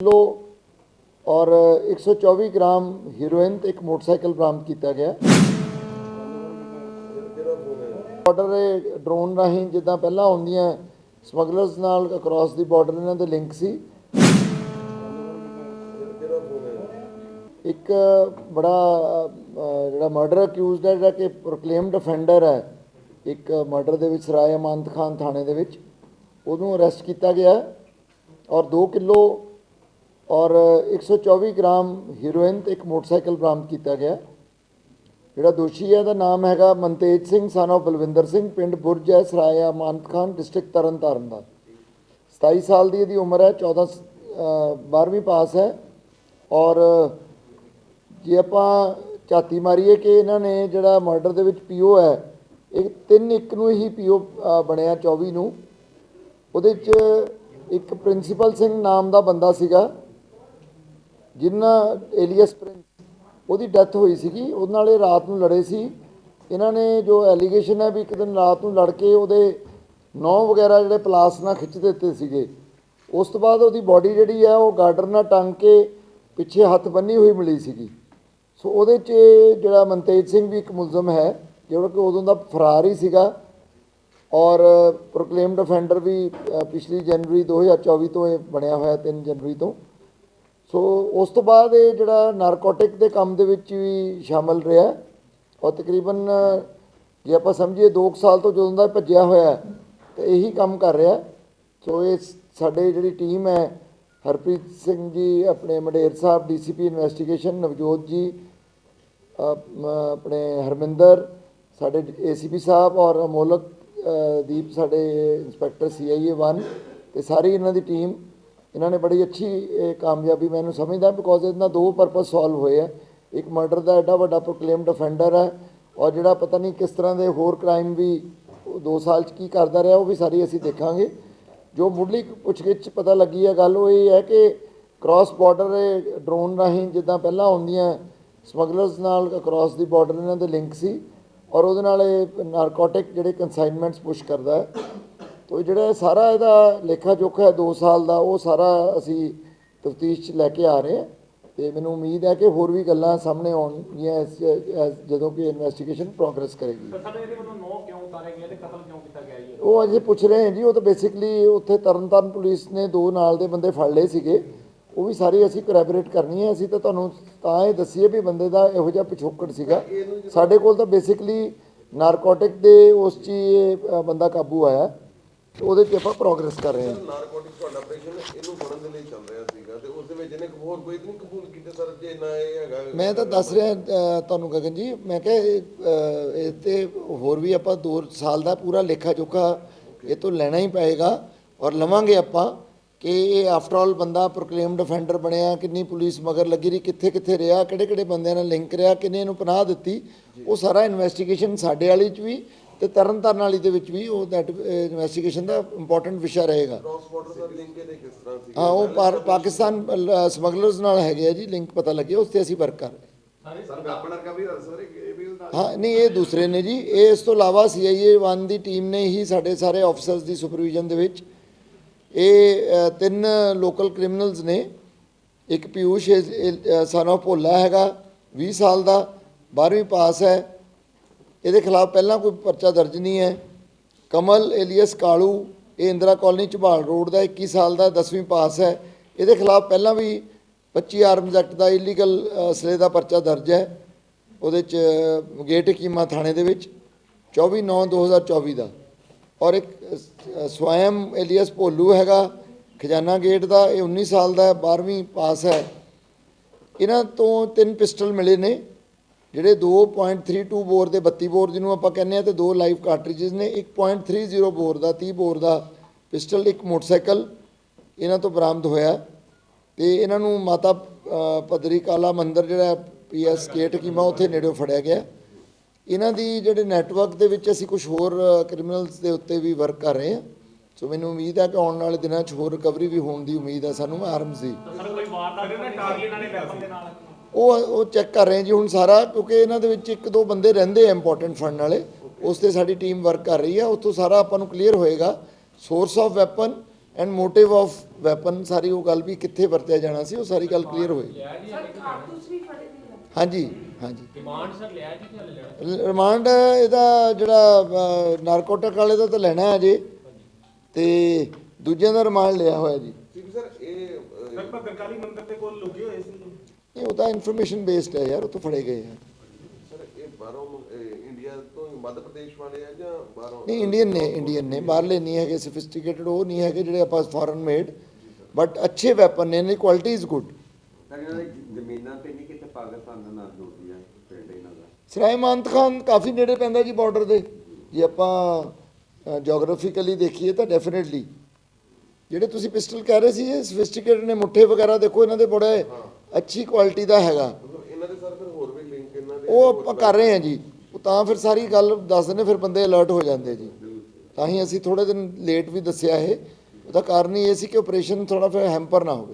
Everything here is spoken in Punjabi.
ਕਿਲੋ ਔਰ 124 ਗ੍ਰਾਮ ਹੀਰੋਇਨ ਤੇ ਇੱਕ ਮੋਟਰਸਾਈਕਲ ਬਰਾਮਦ ਕੀਤਾ ਗਿਆ। ਬਾਰਡਰ ਡਰੋਨ ਰਾਹੀਂ ਜਿੱਦਾਂ ਪਹਿਲਾਂ ਆਉਂਦੀਆਂ ਸਮਗਲਰਸ ਨਾਲ ਅਕ੍ਰੋਸ ਦੀ ਬਾਰਡਰ ਇਹਨਾਂ ਦੇ ਲਿੰਕ ਸੀ। ਇੱਕ ਬੜਾ, ਜਿਹੜਾ ਮਰਡਰ ਅਕਿਊਜ਼ਡ ਹੈ, ਜਿਹੜਾ ਕਿ ਪ੍ਰੋਕਲੇਮਡ ਅਫੈਂਡਰ ਹੈ, ਇੱਕ ਮਰਡਰ ਦੇ ਵਿੱਚ ਸਰਾਏ ਅਮਾਨਤ ਖਾਨ ਥਾਣੇ ਦੇ ਵਿੱਚ, ਉਹਨੂੰ ਅਰੈਸਟ ਕੀਤਾ ਗਿਆ। ਔਰ 2 ਕਿਲੋ ਔਰ 124 ਗ੍ਰਾਮ ਹੀਰੋਇਨ ਤੇ ਇੱਕ ਮੋਟਰਸਾਈਕਲ ਬਰਾਮਦ ਕੀਤਾ ਗਿਆ। ਜਿਹੜਾ ਦੋਸ਼ੀ ਹੈ ਦਾ ਨਾਮ ਹੈਗਾ ਮਨਤੇਜ ਸਿੰਘ ਸਨ of ਬਲਵਿੰਦਰ ਸਿੰਘ, ਪਿੰਡ ਬੁਰਜ ਹੈ, ਸਰਾਇਆ, ਮਾਨਤ ਖਾਨ ਡਿਸਟ੍ਰਿਕਟ ਤਰਨਤਾਰਨ ਦਾ। 27 ਸਾਲ ਦੀ ਇਹਦੀ ਉਮਰ ਹੈ 14 ਸ- 12ਵੀਂ ਪਾਸ ਹੈ। ਔਰ ਜੇ ਆਪਾਂ ਝਾਤੀ ਮਾਰੀਏ ਕਿ ਇਹਨਾਂ ਨੇ ਜਿਹੜਾ ਮਰਡਰ ਦੇ ਵਿੱਚ ਪੀਓ ਹੈ, ਇਹ 3 ਇੱਕ ਨੂੰ ਹੀ ਪੀਓ ਬਣਿਆ 24 ਨੂੰ। ਉਹਦੇ 'ਚ ਇੱਕ ਪ੍ਰਿੰਸੀਪਲ ਸਿੰਘ ਨਾਮ ਦਾ ਬੰਦਾ ਸੀਗਾ। ਜਿਨ੍ਹਾਂ ਏਲੀਅਸ ਪ੍ਰਿੰਸ ਉਹਦੀ ਡੈਥ ਹੋਈ ਸੀਗੀ, ਉਹਦੇ ਨਾਲ ਇਹ ਰਾਤ ਨੂੰ ਲੜੇ ਸੀ। ਇਹਨਾਂ ਨੇ ਜੋ ਐਲੀਗੇਸ਼ਨ ਹੈ ਵੀ ਇੱਕ ਦਿਨ ਰਾਤ ਨੂੰ ਲੜ ਕੇ ਉਹਦੇ ਨੌ ਵਗੈਰਾ ਜਿਹੜੇ ਪਲਾਸ ਨਾਲ ਖਿੱਚ ਦਿੱਤੇ ਸੀਗੇ, ਉਸ ਤੋਂ ਬਾਅਦ ਉਹਦੀ ਬਾਡੀ ਜਿਹੜੀ ਹੈ ਉਹ ਗਾਰਡਰ ਨਾਲ ਟੰਗ ਕੇ ਪਿੱਛੇ ਹੱਥ ਬੰਨੀ ਹੋਈ ਮਿਲੀ ਸੀਗੀ। ਸੋ ਉਹਦੇ 'ਚ ਜਿਹੜਾ ਮਨਤੇਜ ਸਿੰਘ ਵੀ ਇੱਕ ਮੁਲਜ਼ਮ ਹੈ, ਜਿਹੜਾ ਕਿ ਉਦੋਂ ਦਾ ਫਰਾਰ ਹੀ ਸੀਗਾ, ਔਰ ਪ੍ਰੋਕਲੇਮਡ ਅਫੈਂਡਰ ਵੀ ਪਿਛਲੀ ਜਨਵਰੀ 2024 ਤੋਂ ਇਹ ਬਣਿਆ ਹੋਇਆ 3 ਜਨਵਰੀ ਤੋਂ। ਸੋ ਉਸ ਤੋਂ ਬਾਅਦ ਇਹ ਜਿਹੜਾ ਨਾਰਕੋਟਿਕ ਦੇ ਕੰਮ ਦੇ ਵਿੱਚ ਵੀ ਸ਼ਾਮਲ ਰਿਹਾ। ਔਰ ਤਕਰੀਬਨ ਜੇ ਆਪਾਂ ਸਮਝੀਏ 2 ਸਾਲ ਤੋਂ ਜਦੋਂ ਦਾ ਭੱਜਿਆ ਹੋਇਆ ਹੈ, ਤੇ ਇਹੀ ਕੰਮ ਕਰ ਰਿਹਾ। ਸੋ ਇਹ ਸਾਡੇ ਜਿਹੜੀ ਟੀਮ ਹੈ ਹਰਪ੍ਰੀਤ ਸਿੰਘ ਜੀ ਆਪਣੇ ਮਡੇਰ ਸਾਹਿਬ ਡੀਸੀਪੀ ਇਨਵੈਸਟੀਗੇਸ਼ਨ ਨਵਜੋਤ ਜੀ ਆਪਣੇ ਹਰਮਿੰਦਰ ਸਾਡੇ ਏਸੀਪੀ ਸਾਹਿਬ ਔਰ ਅਮੋਲਕ ਦੀਪ ਸਾਡੇ ਇੰਸਪੈਕਟਰ ਸੀਆਈਏ 1 ਤੇ ਸਾਰੀ ਇਹਨਾਂ ਦੀ ਟੀਮ ਇਹਨਾਂ ਨੇ ਬੜੀ ਅੱਛੀ ਇਹ ਕਾਮਯਾਬੀ ਮੈਨੂੰ ਸਮਝਦਾ ਬਿਕੋਜ਼ ਇਹਨਾਂ ਦੋ ਪਰਪਸ ਸੋਲਵ ਹੋਏ ਆ। ਇੱਕ ਮਰਡਰ ਦਾ ਐਡਾ ਵੱਡਾ ਪ੍ਰੋਕਲੇਮਡ ਅਫੈਂਡਰ ਹੈ ਔਰ ਜਿਹੜਾ ਪਤਾ ਨਹੀਂ ਕਿਸ ਤਰ੍ਹਾਂ ਦੇ ਹੋਰ ਕ੍ਰਾਈਮ ਵੀ 2 ਸਾਲ ਚ ਕੀ ਕਰਦਾ ਰਿਹਾ ਉਹ ਵੀ ਸਾਰੀ ਅਸੀਂ ਦੇਖਾਂਗੇ। ਜੋ ਮੁੱਢਲੀ ਪੁੱਛਗਿੱਛ ਪਤਾ ਲੱਗੀ ਹੈ ਗੱਲ ਉਹ ਇਹ ਹੈ ਕਿ ਕ੍ਰਾਸ ਬਾਰਡਰ ਡਰੋਨ ਰਾਹੀਂ ਜਿੱਦਾਂ ਪਹਿਲਾਂ ਹੁੰਦੀਆਂ ਸਮਗਲਰਸ ਨਾਲ ਅਕ੍ਰੋਸ ਦੀ ਬਾਰਡਰ ਇਹਨਾਂ ਦੇ ਲਿੰਕ ਸੀ ਔਰ ਉਹਦੇ ਨਾਲ ਇਹ ਨਾਰਕੋਟਿਕ ਜਿਹੜੇ ਕਨਸਾਈਨਮੈਂਟਸ ਪੁਸ਼ ਕਰਦਾ ਹੈ। ਤੋ ਜਿਹੜਾ ਸਾਰਾ ਇਹਦਾ ਲੇਖਾ ਜੋਖਾ ਹੈ 2 ਸਾਲ ਦਾ ਉਹ ਸਾਰਾ ਅਸੀਂ ਤਫਤੀਸ਼ 'ਚ ਲੈ ਕੇ ਆ ਰਹੇ ਹਾਂ। ਤੇ ਮੈਨੂੰ ਉਮੀਦ ਹੈ ਕਿ ਹੋਰ ਵੀ ਗੱਲਾਂ ਸਾਹਮਣੇ ਆਉਣਗੀਆਂ ਜਦੋਂ ਕਿ ਇਨਵੈਸਟੀਗੇਸ਼ਨ ਪ੍ਰੋਗਰੈਸ ਕਰੇਗੀ। ਤਾਂ ਸਾਡੇ ਇਹਦੇ ਵੱਲੋਂ ਨੌ ਕਿਉਂ ਉਤਾਰੇ ਗਏ ਤੇ ਕਤਲ ਕਿਉਂ ਕੀਤਾ ਗਿਆ ਜੀ? ਉਹ ਅਜੇ ਪੁੱਛ ਰਹੇ ਹਾਂ ਜੀ ਉਹ ਤਾਂ ਬੇਸਿਕਲੀ ਉੱਥੇ ਤਰਨਤਾਰਨ ਪੁਲਿਸ ਨੇ ਦੋ ਨਾਲ ਦੇ ਬੰਦੇ ਫੜ ਲਏ ਸੀਗੇ। ਉਹ ਵੀ ਸਾਰੀ ਅਸੀਂ ਕੋਰੈਬੋਰੇਟ ਕਰਨੀ ਹੈ। ਅਸੀਂ ਤਾਂ ਤੁਹਾਨੂੰ ਤਾਂ ਇਹ ਦੱਸੀਏ ਵੀ ਬੰਦੇ ਦਾ ਇਹੋ ਜਿਹਾ ਪਿਛੋਕੜ ਸੀਗਾ। ਸਾਡੇ ਕੋਲ ਤਾਂ ਬੇਸਿਕਲੀ ਨਾਰਕੋਟਿਕ ਦੇ ਉਸ 'ਚ ਬੰਦਾ ਕਾਬੂ ਆਇਆ। ਤੇ ਉਹਦੇ 'ਤੇ ਆਪਾਂ ਪ੍ਰੋਗਰੈਸ ਕਰ ਰਹੇ ਹਾਂ। ਨਾਰਕੋਟਿਕ ਤੁਹਾਡਾ ਆਪਰੇਸ਼ਨ ਇਹਨੂੰ ਫੜਨ ਦੇ ਲਈ ਚੱਲ ਰਿਹਾ ਸੀਗਾ ਤੇ ਉਸ ਦੇ ਵਿੱਚ ਇਹਨੇ ਹੋਰ ਕੋਈ ਨਹੀਂ ਕਬੂਲ ਕੀਤਾ ਸਰ ਜੇ ਨਾ ਇਹ ਹੈਗਾ ਮੈਂ ਤਾਂ ਦੱਸ ਰਿਹਾ ਤੁਹਾਨੂੰ ਗਗਨ ਜੀ ਮੈਂ ਕਿਹਾ ਇਹ, ਤੇ ਹੋਰ ਵੀ ਆਪਾਂ 2 ਸਾਲ ਦਾ ਪੂਰਾ ਲੇਖਾ ਜੋਖਾ ਇਹ ਤੋਂ ਲੈਣਾ ਹੀ ਪਏਗਾ ਔਰ ਲਵਾਂਗੇ ਆਪਾਂ ਕਿ ਇਹ ਆਫਟਰ ਆਲ ਬੰਦਾ ਪ੍ਰੋਕਲੇਮਡ ਅਫੈਂਡਰ ਬਣਿਆ ਕਿੰਨੀ ਪੁਲਿਸ ਮਗਰ ਲੱਗੀ ਰਹੀ ਕਿੱਥੇ ਕਿੱਥੇ ਰਿਹਾ ਕਿਹੜੇ ਕਿਹੜੇ ਬੰਦਿਆਂ ਨਾਲ ਲਿੰਕ ਰਿਹਾ ਕਿੰਨੇ ਨੂੰ ਪਨਾਹ ਦਿੱਤੀ ਉਹ ਸਾਰਾ ਇਨਵੈਸਟੀਗੇਸ਼ਨ ਸਾਡੇ ਵਾਲੀ ਚ ਵੀ ਤੇ ਤਰਨਤਾਰਨ ਵਾਲੀ ਦੇ ਵਿੱਚ ਵੀ ਉਹ ਦੈਟ ਇਨਵੈਸਟੀਗੇਸ਼ਨ ਦਾ ਇੰਪੋਰਟੈਂਟ ਵਿਸ਼ਾ ਰਹੇਗਾ। ਹਾਂ ਉਹ ਪਾਰ- ਪਾਕਿਸਤਾਨ ਸਮਗਲਰਸ ਨਾਲ ਹੈਗੇ ਆ ਜੀ ਲਿੰਕ ਪਤਾ ਲੱਗਿਆ ਉਸ ਤੇ ਅਸੀਂ ਵਰਕ ਕਰ ਰਹੇ ਹਾਂ। ਹਾਂ ਨਹੀਂ ਇਹ ਦੂਸਰੇ ਨੇ ਜੀ। ਇਹ ਇਸ ਤੋਂ ਇਲਾਵਾ ਸੀਆਈਏ 1 ਦੀ ਟੀਮ ਨੇ ਹੀ ਸਾਡੇ ਸਾਰੇ ਆਫੀਸਰਸ ਦੀ ਸੁਪਰਵੀਜ਼ਨ ਦੇ ਵਿੱਚ ਇਹ ਅ, ਤਿੰਨ ਲੋਕਲ ਕ੍ਰਿਮੀਨਲਸ ਨੇ। ਇੱਕ ਪਿਊਸ਼ ਸਨ ਆਫ ਭੋਲਾ ਹੈਗਾ 20 ਸਾਲ ਦਾ 12ਵੀਂ ਪਾਸ ਹੈ। ਇਹਦੇ ਖਿਲਾਫ ਪਹਿਲਾਂ ਕੋਈ ਪਰਚਾ ਦਰਜ ਨਹੀਂ ਹੈ। ਕਮਲ ਏਲੀਅਸ ਕਾਲੂ, ਇਹ ਇੰਦਰਾ ਕਾਲਨੀ ਝਬਾਲ ਰੋਡ ਦਾ 21 ਸਾਲ ਦਾ 10ਵੀਂ ਪਾਸ ਹੈ। ਇਹਦੇ ਖਿਲਾਫ ਪਹਿਲਾਂ ਵੀ 25 ਆਰਮਜ਼ ਐਕਟ ਦਾ ਇਲੀਗਲ ਅਸਲੇ ਦਾ ਪਰਚਾ ਦਰਜ ਹੈ। ਉਹਦੇ ਚ ਗੇਟ ਕੀਮਾ ਥਾਣੇ ਦੇ ਵਿੱਚ 24 9 2024 ਦਾ। ਔਰ ਇੱਕ ਸਵੈਮ ਏਲੀਅਸ ਭੋਲੂ ਹੈਗਾ, ਖਜ਼ਾਨਾ ਗੇਟ ਦਾ, ਇਹ 19 ਸਾਲ ਦਾ ਹੈ 12ਵੀਂ ਪਾਸ ਹੈ। ਇਹਨਾਂ ਤੋਂ ਤਿੰਨ ਪਿਸਟਲ ਮਿਲੇ ਨੇ। ਜਿਹੜੇ 2.32 ਬੋਰ ਦੇ 32 ਬੋਰ ਜਿਹਨੂੰ ਆਪਾਂ ਕਹਿੰਦੇ ਆ ਤੇ ਦੋ ਲਾਈਵ ਕਾਰਟ੍ਰਿਜਸ ਨੇ 1.30 ਬੋਰ ਦਾ 30 ਬੋਰ ਦਾ ਪਿਸਟਲ ਇੱਕ ਮੋਟਰਸਾਈਕਲ ਇਹਨਾਂ ਤੋਂ ਬਰਾਮਦ ਹੋਇਆ। ਤੇ ਇਹਨਾਂ ਨੂੰ ਮਾਤਾ ਅ, ਪਦਰੀ ਕਾਲਾ ਮੰਦਿਰ ਜਿਹੜਾ ਪੀਐਸ ਗੇਟ ਕੀਮਾ ਉੱਥੇ ਨੇੜਿਓਂ ਫੜਿਆ ਗਿਆ। ਇਹਨਾਂ ਦੀ ਜਿਹੜੇ ਨੈਟਵਰਕ ਦੇ ਵਿੱਚ ਅਸੀਂ ਕੁਝ ਹੋਰ ਕ੍ਰਿਮੀਨਲਸ ਦੇ ਉੱਤੇ ਵੀ ਵਰਕ ਕਰ ਰਹੇ ਹਾਂ। ਸੋ ਮੈਨੂੰ ਉਮੀਦ ਹੈ ਕਿ ਆਉਣ ਵਾਲੇ ਦਿਨਾਂ 'ਚ ਹੋਰ ਰਿਕਵਰੀ ਵੀ ਹੋਣ ਦੀ ਉਮੀਦ ਹੈ ਸਾਨੂੰ ਆਰਮਸ ਦੀ। ਸਰ ਕੋਈ ਵਾਰਦਾਤ ਟਾਰਗੇਟ ਇਹਨਾਂ ਵੈਪਨ ਦੇ ਨਾਲ। ਉਹ ਉਹ ਚੈੱਕ ਕਰ ਰਹੇ ਜੀ ਹੁਣ ਸਾਰਾ ਕਿਉਂਕਿ ਇਹਨਾਂ ਦੇ ਵਿੱਚ ਇੱਕ ਦੋ ਬੰਦੇ ਰਹਿੰਦੇ ਆ ਇੰਪੋਰਟੈਂਟ ਫੰਡ ਵਾਲੇ। ਉਸ ਤੇ ਸਾਡੀ ਟੀਮ ਵਰਕ ਕਰ ਰਹੀ ਹੈ ਉੱਥੋਂ ਸਾਰਾ ਆਪਾਂ ਨੂੰ ਕਲੀਅਰ ਹੋਏਗਾ। Source of weapon and motive of weapon ਸਾਰੀ ਉਹ ਗੱਲ ਵੀ ਕਿੱਥੇ ਵਰਤਿਆ ਜਾਣਾ ਸੀ ਉਹ ਸਾਰੀ ਗੱਲ ਕਲੀਅਰ ਨੇ ਹਾਂਜੀ ਹਾਂਜੀ। ਡਿਮਾਂਡ ਸਰ ਲਿਆ ਜੀ ਕਿ ਹਲੇ ਲੈਣਾ? ਰਿਮਾਂਡ ਇਹਦਾ ਜਿਹੜਾ ਨਾਰਕੋਟਿਕ ਵਾਲੇ ਦਾ ਤਾਂ ਲੈਣਾ ਹੈ ਅਜੇ ਤੇ ਦੂਜਿਆਂ ਦਾ ਰਿਮਾਂਡ ਲਿਆ ਹੋਇਆ ਜੀ। ਸੀਪੀ ਸਰ ਇਹ ਲਗਭਗ ਕੰਕਾਲੀ ਮੰਦਿਰ ਦੇ ਕੋਲ ਲੁਕੇ ਹੋਏ ਸੀ। ਇਹ ਉਹ ਤਾਂ ਇਨਫੋਰਮੇਸ਼ਨ ਬੇਸਡ ਹੈ ਯਾਰ ਉਹ ਤੋਂ ਫੜੇ ਗਏ ਆ। ਸਰ ਇਹ ਬਾਹਰੋਂ ਇੰਡੀਆ ਤੋਂ ਹੀ ਮੱਧ ਪ੍ਰਦੇਸ਼ ਵਾਲੇ ਆ ਜਾਂ ਬਾਹਰੋਂ? ਨਹੀਂ ਇੰਡੀਅਨ ਨੇ ਇੰਡੀਅਨ ਨੇ। ਬਾਹਰਲੇ ਨਹੀਂ ਹੈਗੇ ਸਫਿਸਟੀਕੇਟਡ ਉਹ ਨਹੀਂ ਹੈਗੇ ਜਿਹੜੇ ਆਪਾਂ ਫੋਰਨ ਮੇਡ ਬਟ ਅੱਛੇ ਵੈਪਨ ਨੇ ਇਹਨਾਂ ਦੀ ਕੁਆਲਿਟੀ ਇਜ਼ ਗੁੱਡ ਜ਼ਮੀਨਾਂ ਤੇ ਨਹੀਂ ਕਿਤੇ ਪਾਕਿਸਤਾਨ ਦਾ ਨਾਲ ਜੁੜਦੀਆਂ ਪਿੰਡ ਇਹਨਾਂ ਦਾ? ਸਰਾਏ ਮਾਨਤ ਖਾਨ ਕਾਫੀ ਨੇੜੇ ਪੈਂਦਾ ਜੀ ਬਾਰਡਰ ਦੇ। ਜੇ ਆਪਾਂ ਜੀਓਗ੍ਰਾਫਿਕਲੀ ਦੇਖੀਏ ਤਾਂ ਡੈਫੀਨਿਟਲੀ ਜਿਹੜੇ ਤੁਸੀਂ ਪਿਸਟਲ ਕਹਿ ਰਹੇ ਸੀ ਇਹ ਸਫਿਸਟੀਕੇਟਡ ਨੇ ਮੁੱਠੇ ਵਗੈਰਾ ਦੇਖੋ ਇਹਨਾਂ ਦੇ ਬੜੇ। ਅੱਛੀ ਕੁਆਲਿਟੀ ਦਾ ਹੈਗਾ। ਮਤਲਬ ਇਹਨਾਂ ਦੇ ਸਰ ਫਿਰ ਹੋਰ ਵੀ ਲਿੰਕ ਇਹਨਾਂ ਦੇ ਉਹ ਆਪਾਂ ਕਰ ਰਹੇ ਹਾਂ ਜੀ। ਉਹ ਤਾਂ ਫਿਰ ਸਾਰੀ ਗੱਲ ਦੱਸ ਦਿੰਦੇ ਫਿਰ ਬੰਦੇ ਅਲਰਟ ਹੋ ਜਾਂਦੇ ਜੀ। ਤਾਂ ਹੀ ਅਸੀਂ ਥੋੜੇ ਦਿਨ ਲੇਟ ਵੀ ਦੱਸਿਆ ਇਹ। ਉਹਦਾ ਕਾਰਨ ਇਹ ਸੀ ਕਿ ਆਪਰੇਸ਼ਨ ਥੋੜਾ ਫਿਰ ਹੈਂਪਰ ਨਾ ਹੋਵੇ।